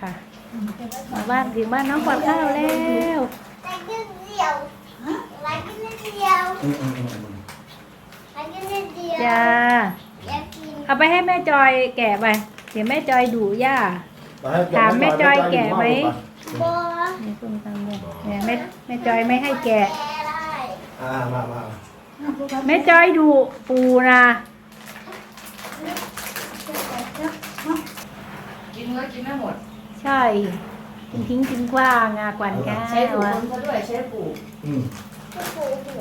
ค่ะ มาบ้านถึงบ้านน้องขวัญข้าวแล้วไปกินเดียวไปกินเดียวอืมอืมอืมอืมไปกินเดียวจ้าอยากกินเอาไปให้แม่จอยแกะไป เดี๋ยวแม่จอยดูย่า ไปให้ถามแม่จอยแกะไหม บัวนี่คุณตังโมเนี่ยแม่แม่จอยไม่ให้แกะแกได้อ่ามามาแม่จอยดูปูนะกินก็กินไม่หมด ใช่กินทิ้งกินกว้างงากวันก้าใช้ถุงวมือเขาด้วยใช้ปลูกอืมก็ปูปู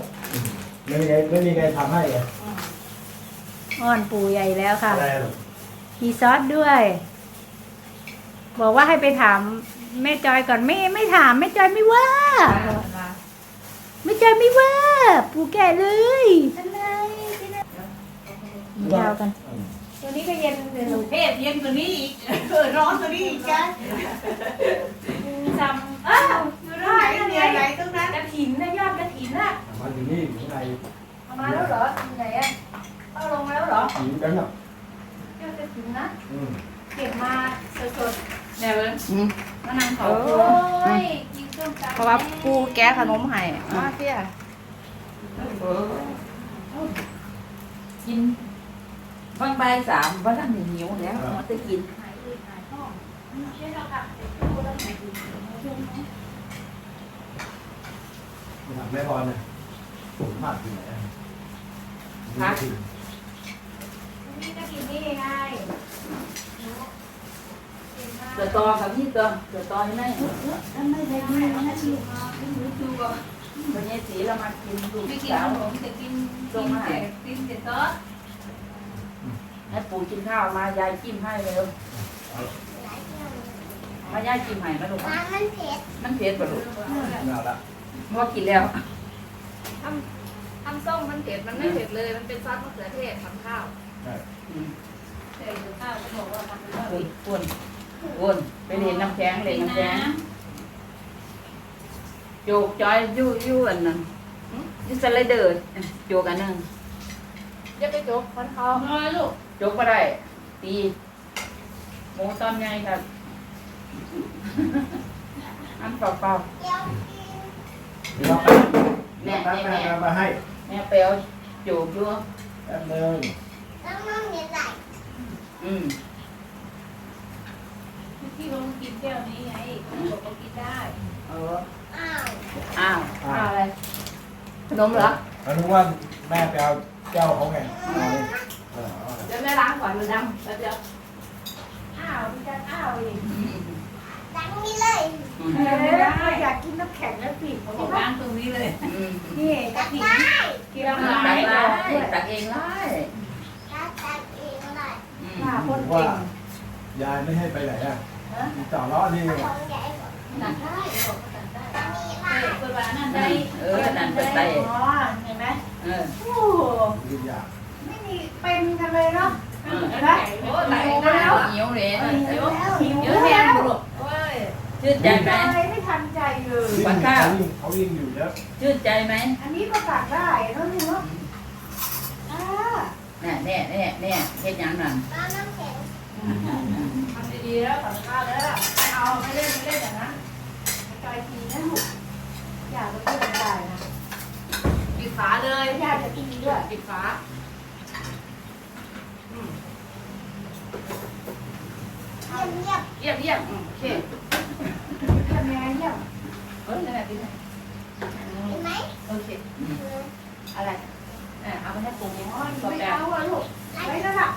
ไม่มีใครไม่มีใครทำให้เลยอ้อนปูใหญ่แล้วค่ะ อะไรหรอกมีซอสด้วย บอกว่าให้ไปถามแม่จอยก่อนไม่ไม่ถามแม่จอยไม่ว่าแม่จอยไม่ว่าปูแก่เลยยาวกัน ตัวนี้ก็เย็นเลยเพศเย็นกว่านี้อีกเออร้อนกว่านี้อีกจ้ะจำอ้าวอยู่ไหนได้ยังมีไงอะไรตรงนั้นกระถินนะยอดกระถินน่ะมาอยู่นี่อยู่ข้างในเอามาแล้วเหรออยู่ไหนอะเอาลงมาแล้วเหรอหิวกันอะยอดกระถินนะอืมเก็บมาสดเนี่ยเลยมานั่งๆเขาโอ้ยกินส้มตำเพราะว่าปูแก้ขนมให้มาเตี้ยกิน บางใบายสามว่าท่านหิวแล้วมันจะกินหายอืดหายท้องเชื่อเราค่ะดูแล้วหายอืดหายท้องถามแม่พรเนี่ยผมพลาดที่ไหนอะนี่ก็กินนี่ไงเดือดตอกับพี่ตัวเดือดตอใช่ไหมไม่ได้ไม่ได้ชิววันนี้สีเรามากินลูกไม่กินสาขวนมแต่กินกินแต่กินแต่ซอส ให้ปู่กินข้าวมายายจิ้มให้เร็วมายายจิ้มให้มาลูกน้ำมันเผ็ดมันเผ็ดป่ะลูกน่าละว่ากินแล้วทำทำส้มมันเผ็ดมันไม่เผ็ดเลย มันเป็นซอสมะเขือเทศทำข้าวใช่แต่กับข้าวเขาบอกว่าทำเป็นว่าเฮ้ยอ้วนอ้วนไปเล่นน้ำแข็งเล่นน้ำแข็งโจกจอยยู่ยู่อันนั้นยูสไลเดอร์โจกอันนึงอย่าไปจกฟันคอน้อยลูก โจกก็ได้ ตีหมูตอนใหญ่ครับอันเปล่าเดี๋ยวกินเดี๋ยวๆแม่แน่แม่แน่แม่แน่มาให้แม่เปลวโจกอยู่แป๊บนึงน้ำมันเย็นไหลอืมที่ลงกินแก้วนี้ไงเขาบอกว่ากินได้เอออ้าวอ้าวอ่าอ้าวอะไรขนมเหรอแล้วนึกว่าแม่ไปเอาเจ้าเขาไงเอานี่เออเอา เลยเดี๋ยวแม่ล้างก่อนมันดำแล้วเดี๋ยวอ้าวมีการอ้าวเอีกดังนี้เลยอืมเอออยากกินน้ำแข็งแล้วสิเขาบอกล้างตรงนี้เลยนี่ตักได้กินน้ำได้ตักเองได้ตักเองได้ค่ะคนเก่งยายไม่ให้ไปไหนอะมีต่อล้อนี่ตักได้ตักได้เปิดร้านนั่นได้เออนั่นเป็นไตอ๋อเห็นไหมเออโอ้ยืนยาก ไม่มีเป็นกันเลยเนาะเออเห็นไหมโอ้ไหลหิวได้แล้วเหนียวเลยหิวแล้วหิวเยอะแล้แยะวลูกโอ้ยชื่นใจไหมอะไรไม่ทันใจเลยปัดข้าวเขายิ่งเขายิ่งอยู่แล้วชื่นใจไหมอันนี้ก็ตักได้เนาะลูกเนาะอ่าแน่แน่แน่แน่เฮ็ดหยังนั่นน้ำน้ำแข็งทำดีๆแล้วตักข้าวแล้วไม่เอาไม่เล่นไม่เล่นอย่างนั้นจอยทีนะลูกอยากจะพูดได้นะปิดฝาเลยอยากจะตีด้วยปิดฝา เงียบเยี่ยมเยี่ยมอืมโอเคทำยังไงเนี่ยเฮ้ยนั่นแหละดีไหมๆเห็นไหมโอเคอืมอะไรเออเอาไปให้ปรุงอ๋อบอกไม่แบบเอาอะลูกไว้นั่นน่ะ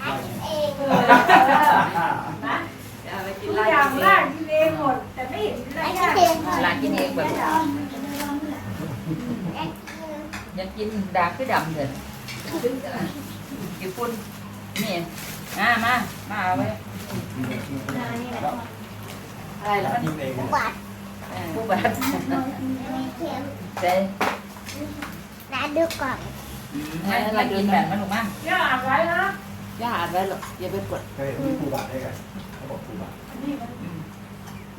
ตักเองเออนะเอาไปกิทุนกลาอย่างกินล่างกินเองหมด แต่ไม่เห็นได้ยากลากินเองแบบแอบกินอยากกินดาคือดำเถอะกี่ปุ่นนี่ มามา มาเอาไว้อะไรล่ะกินเองอุบัติเออผู้บัดไม่เค็มใจนะดูก่อนอืมให้เรากินแบบมันถูกมั้ยย่าอ่านไว้นะย่าอ่านไว้หรอกอย่าไปกดเคยเห็นครูบาได้ไงเขาบอกครูบานี่มัน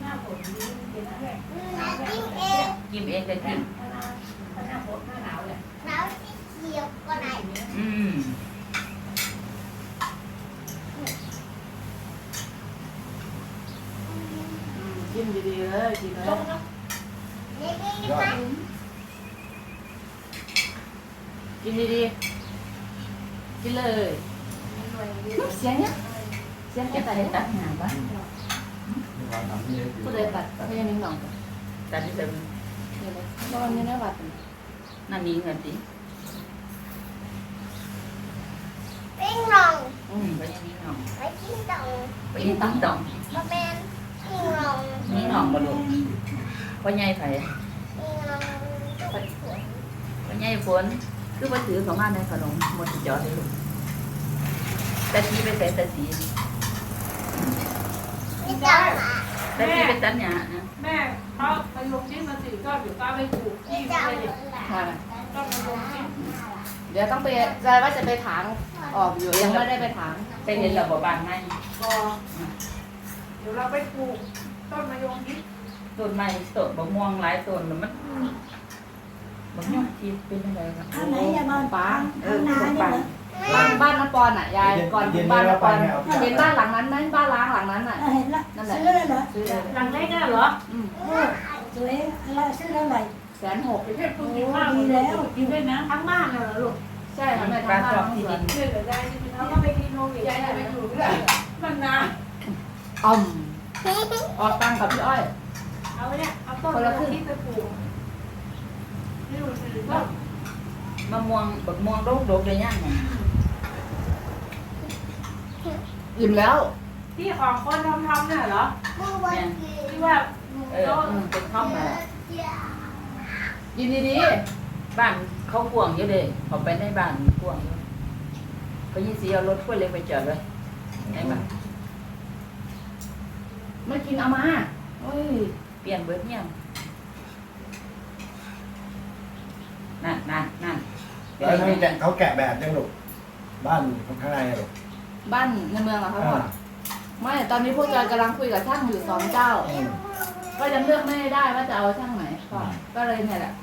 หน้าฝนดีเป็นอะไรนะกินเองกินเองจะกินหน้าหน้าฝนหน้าหนาวเลยแล้วสีเขียวก็ได้อืม กินดีๆเลยกินเลยเด็กๆยอไหมดกินดีๆกินเลยเสียงเนี้ยเสียงแค่ตัดตัดหางปะมีความทำที่ดีผู้ใดตัดไม่ยังนิ่งหน่องตัดที่เดิมตอนนี้นะวัดนั่นนี่เงินสิปิ้งลองอืมไปยังนิ่งหน่องไปกินต่องไปยังตั้งต่องบะแมนปิ้งลอง นี่หน่องมาดูพ่อใหญ่ไผปิ้งลองตุ๊กฝนพ่อใหญ่ฝนคือว่าถือของงานในขนมหมดจอดเลยลูกแต่ทีไปใส่แต่สีไม่ต้องมาแต่ทีไปตัดหญ้านะแม่เขาไปลงที่มาสี่ก็อยู่ป้าไปปลูกไม่ที่ต้องเลยมาค่ะต้องมาลงที่เดี๋ยวต้องไปจะว่าจะไปถางออกอยู่ยังไม่ได้ไปถางไปเห็นระบบบ้านไหมกอเดี๋ยวเราไปปลูก ต้นมะยงชิดต้นไม้ต้นบะม่วงหลายต้นน่ะมันบะม่วงที่เป็นอะไรครับข้างไหนอย่ามอนปางเออเป็นปังบ้านบ้านน้าปอนอะยายก่อนถึงบ้านน้าปอนเย็นๆแล้วไปเนี่ยเอาเห็นบ้านหลังนั้นไหมบ้านล้างหลังนั้นอะ เห็นละนั่นแหละซื้อแล้วเหรอซื้อเลยหลังได้ก็เหรออืมโอ้สวยอะไรซื้อเท่าไหร่แสนหกไปเทพปลูกกินข้าวดีแล้วกินด้วยนะทั้งบ้านเลยเหรอลูกใช่ค่ะแม่ปลาทำบ้านจอกทั้งที่สวดินนเชื่อแต่ได้ที่เขาก็ไปดีโนวิยายจะไปอยู่ด้วยมันนานอ่อม ออกตังค์กับพี่อ้อย เอาเนี่ย เอาต้นมะยงชิดไปปลูกนี่ดูสิว่ามะม่วงบะม่วงโดกๆเลยย่างไงอิ่มแล้ว ที่ของคนทำทำเนี่ยเหรอเมื่อวันกิที่ว่าเอออืมเป็นข้าวหมูกินดีบ้านเขากวางเยอะเลยเขาไปในบ้านกวางเยอะเขายี่สีเอารถกล้วยเล็กไปจอดเลยไหนบ้าน ๆไม่กินเอามาโอ้ย เปลี่ยนเบิดเนี่ยนั่นนั่นนั่นแล้วนั่นแกะเขาแกะแบบยังลูกบ้านข้างในอะลูกบ้านในเมืองเหรอคะพ่ออ่าไม่ตอนนี้พวกจอยกำลังคุยกับช่างอยู่สองเจ้าอืมก็ยังเลือกไม่ได้ว่าจะเอาช่างไหนก่อนก็เลยเนี่ยแหละ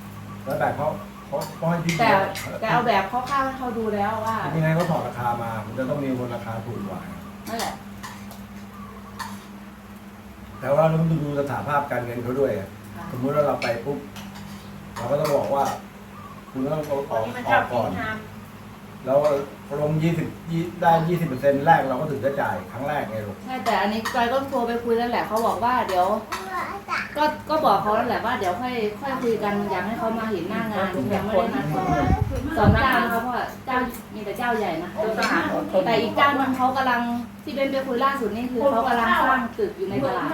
แล้วแบบเขาเขาเขาให้ที่แต่เดียวแต่เอาแบบคร่าวๆให้เขาดูแล้วว่ายังไงเขาถอดราคามามันจะต้องมีคนราคาถูกกว่านั่นแหละ แต่ว่าเราต้องดูสถาภาพการเงินเขาด้วยอะค่ะสมมุติว่าเราไปปุ๊บเราก็ต้องบอกว่า คุณต้องเอาออกนี่มันอชออบกกิก่อนนน้แล้วลงยี่สิบได้ยี่สิบเปอร์เซ็นต์แรกเราก็ถึงจะจ่ายครั้งแรกไงลูก ใช่แต่อันนี้จอยก็โทรไปคุยแล้วแหละเขาบอกว่าเดี๋ยว ก็ก็บอกเขาแล้วแหละว่าเดี๋ยวค่อยค่อยคุยกันอยากให้เขามาเห็นหน้างานยังไม่ได้นัดเขาสองเจ้านะครับเพราะว่าเจ้ามีแต่เจ้าใหญ่นะต้องทหารอดทนแต่อีกเจ้าหนึงเขากำลังที่เป็นไปคุยล่าสุดนี่คือเขากำลังสร้างตึกอยู่ในตลาด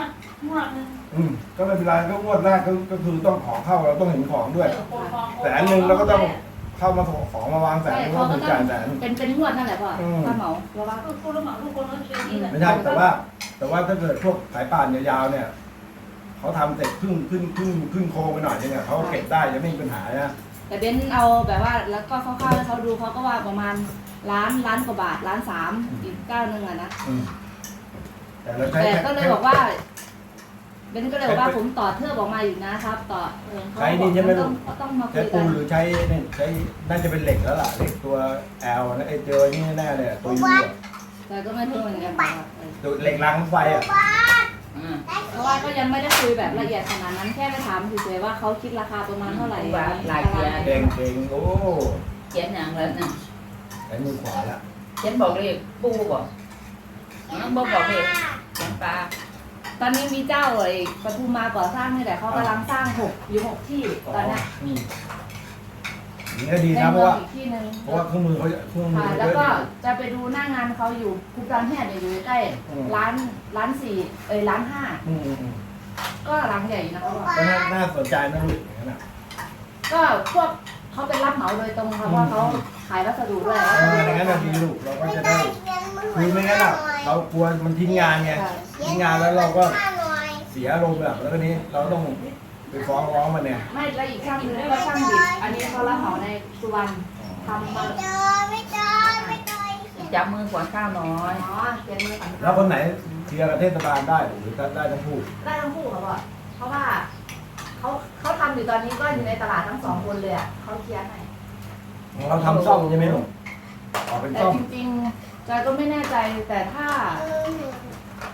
ม่วงนึงอืมก็ไม่เป็นไรก็งวดแรกก็ก็คือต้องของเข้าเราต้องเห็นของด้วยโคนทองแสนหนึ่งเราก็ต้องเข้ามาของมาวางแสนใช่หนึ่งเขาก็ก็ถึงต้อจ่ายงแสน เป็นเป็นงวดนั่นแหละพ่ออืมถ้าเหมาเพราะว่าคือคนละหมาลูกคนละเป็นนี่แหละไม่ใช่แต่ว่า แต่ว่าถ้าเกิดพวกสายป่านยาวๆเนี่ย เขาทำเสร็จครึ่งครึ่งครึ่งครึ่งโค้งไปหน่อยนึงเนี่ยเขาก็เก็บได้จะไม่มีปัญหานะแต่เบนเอาแบบว่าแล้วก็คร่าวๆให้เขาดูเขาก็ว่าประมาณล้านล้านกว่าบาทล้านสามอีกเก้าหนึ่งอะนะอืมแต่เราใช้แต่แค่ก็เลยบอกว่าเบนก็เลยบอกว่าผมต่อเทือกออกมาอยู่นะครับ ต่อเออเขาบอกว่าต้องต้องมาคุใช้ยกัปูนนหรือใช้เนี่ยใช้น่าจะเป็นเหล็กแล้วล่ะเหล็กตัวแอลนะไอเจอนี่แน่เลยอะตัวยูอะแต่ก็ไม่รู้เหมือนกันว่าเออตัวเหล็กรางรถไฟอะอืม เพราะว่าก็ยังไม่ได้คุยแบบละเอียดขนาดนั้นแค่ไปถามเฉยๆว่าเขาคิดราคาประมาณเท่าไหร่ว่าหลายเกียร์เก่งเก่งโอ้เขียนอย่างแล้วน่ะใช้มือขวาละเขียนบอกเลขปูบอกน้องบอกบอกเลขเขียนปลาตอนนี้มีเจ้าไอ้ปทุมมาก่อสร้างนี่แหละเขากำลังสร้างหกอยู่หกที่ตอนเนี้ยอืมนี่ก็ดีในนะเพเมืราะองว่าอีกที่หนึ่งเพราะว่าเครื่องมือเขาเครื่องมือค่ะเขาแล้วเยอะก็ดี จะไปดูหน้างานเขาอยู่คุกดอนแฮดเนี่ยอยู่ใกล้อืม ร้านร้านสี่เอ้ยร้านห้าอืมอืมอืมก็ร้านใหญ่อยู่นะคะว่าก็น่าน่าสนใจนะลูกอย่างนั้นอะ ก็พวกเขาเป็นรับเหมาโดยตรงค่ะเพราะว่าเขาขายวัสดุด้วยเอออย่างนั้นน่ะดีลูกเราก็จะได้คือไม่งั้นอะเรากลัวมันทิ้งงานไงค่ะทิ้งงานแล้วเราก็ข้าหน่อยเสียอารมณ์แบบแล้วก็นี้เราต้อง ไปฟ้องร้องมันเนี่ย ไม่แล้วอีกช่างหนึงก็ช่างดิบอันนี้เขารับเหมาในสุวรรณทำมาไม่เจอไม่เจอไม่เจอจับมือขวาข้าวน้อย อ๋อเขียนมือสั่นแล้วคนไหนเคลียร์กับเทศบาลได้หรือได้ทั้งคู่ได้ทั้งคู่ค่ะพ่อเพราะว่าเขาเขาทำอยู่ตอนนี้ก็อยู่ในตลาดทั้งสองคนเลยอะเขาเคลียร์ให้ของเราทำซ่อมใช่ไหมลูกออกเป็นแต่ซ่อมจริงๆจอยก็ไม่แน่ใจแต่ถ้า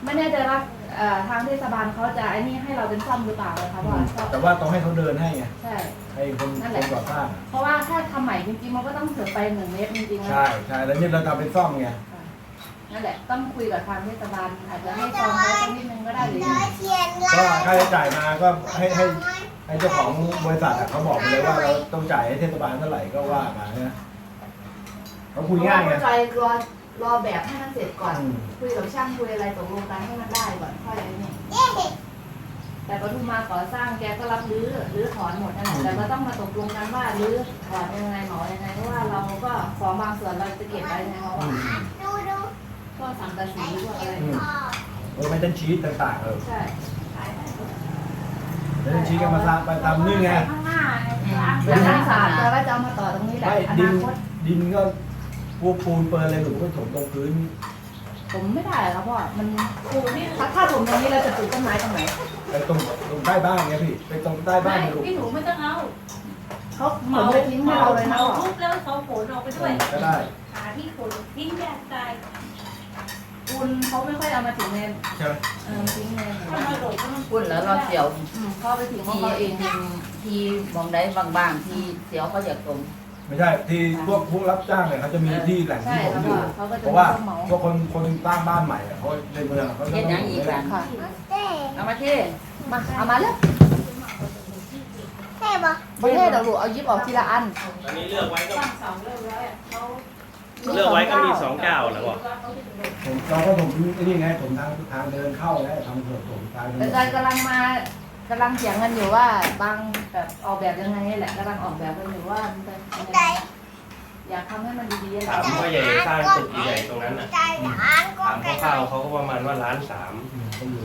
ไม่แน่ใจว่า เอเอ่อทางเทศบาลเขาจะไอ้นี่ให้เราเป็นซ่อมหรือเปล่าเลยคะเพราะว่าซ่อมแต่ว่าต้องให้เขาเดินให้ไงใช่ ให้คนนั่นคแหละ นก่อสร้างเพราะว่าถ้าทำใหม่จริงๆมันก็ต้องเสือไปหนึ่งเมตรจริงๆนะใช่ใช่แล้วนี่เราทำเป็นซ่อมไงนั่นแหละต้องคุยกับทางเทศบาลอาจจะให้ซองเขาสักนิดนึงก็ได้หรือจอยเขียนก็ค่าใช้จ่ายมาก็ให้ให้ให้เจ้าของบริษัทอะเขาบอกไปเลยว่าเราต้องจ่ายให้เทศบาลเท่าไหร่ก็ว่ามานะเขาคุยง่ายไงเพระว่ใจ รอรอแบบให้มันเสร็จก่อนอืมคุยกับช่างคุยอะไรตกลงกันให้มันได้ก่อนค่อยไอ้นี่เย้แต่ปทุมมาก่อสร้างแกก็รับรื้อรื้อถอนหมดนั่นแหละแต่ก็ต้องมาตกลงกันว่ารื้อถอนยังไงหมอยังไงเพราะว่าเราก็ของบางส่วนเราจะเก็บไว้ไงเพราะว่าดูดูพวกสังกะสีพวกอะไรอืมเออไม่ต้องชีตต่างๆเออใช่ไม่ต้องชีตกันมาทำมาทำนี่ไงข้างหน้าแต่ทางศาสตร์แต่ว่าจะเอามาต่อตรงนี้แหละไม่อดินานคตดินก็ พวกปูนเปิลอะไรหนูก็ถมตรงพื้นผมไม่ได้ครับพ่อ มันถ้าถ้าผมตรงนี้เราจะปลูกต้นไม้ตรงไหนไปตรงตรงใต้บ้านไงพี่ไปตรงใต้บ้านลูกพี่หนูไม่ต้องเอาเขาเหมือนไปทิ้งให้เราเลยนะเมาพ่อทุบแล้วเขาโผล่ออกไปด้วยก็ได้ หาที่ขนทิ้งแยกตายปูนเขาไม่ค่อยเอามาถึงในใช่ไหม เออทิ้งในถ้ามาโดดก็มันคุณแล้วเราเสียวอืมเขาเอาไปถึงของทีเขาเองทีทีมองได้บางๆ ทีเสียวเขาอยากตรง ไม่ใช่ที่พวกพวกรับจ้างเนี่ยเขาจะมีที่แหล่งใช่ที่ผมแล้วอก็ยู่เขาก็เพจะราะมีว่าต้นเหมาพวกคนคนสร้างบ้านใหม่อะเขาในเมืองเขาจะเฮ็ดหยังอีกล่ะค่ะเต้เอามาที่มาเอามาเลยเต้ปะประเทศเดี๋ยวลูกเอายิบออกทีละอันตอนนี้เลือกไว้ก็ตั้งเสาเรียบร้อยเขาเลือกไว้ก็มีสองเจ้าแล้วบอกผมเราก็ผมนี่ไงผมทางทางเดินเข้าไงทำถนนผมทางเดินแต่จอยกำลังมา กำลังเถียงกันอยู่ว่าบางแบบออกแบบยังไงนี่แหละกำลังออกแบบกันอยู่ว่ามันจะยังใจไงอยากทำให้มันดีๆอะไรถามพ่อใหญ่สร้างตึกใหญ่ตรงนั้นน่ะใจอ่านก็ถามไก่คร่าวๆเขาก็ประมาณว่าล้านสามอืมต้องดู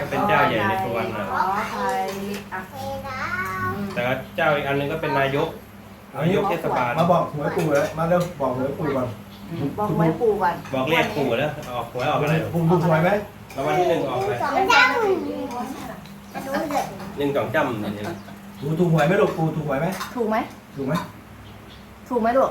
ก็เป็นเจ้าใหญ่ในตัวน่ะขอไทยอะเฮ้นะอืมแต่ว่าเจ้าอีกอันนึงก็เป็นนายกนายกเทศบาลมาบอกหวยปู่แล้วมาเร็วบอกหวยปู่ก่อนบอกไว้ปู่ก่อนบอกเลขปู่แล้วออกหวยออกอะไรหรอปู่ปู่สวยไหมรางวัลที่หนึ่งออกอะไร สองจังดูเลยหนึ่งสองจำเนี่ยปู่ถูกหวยไหมลูกปู่ถูกหวยไหมถูกไหมถูกไหมถูกไหมลูก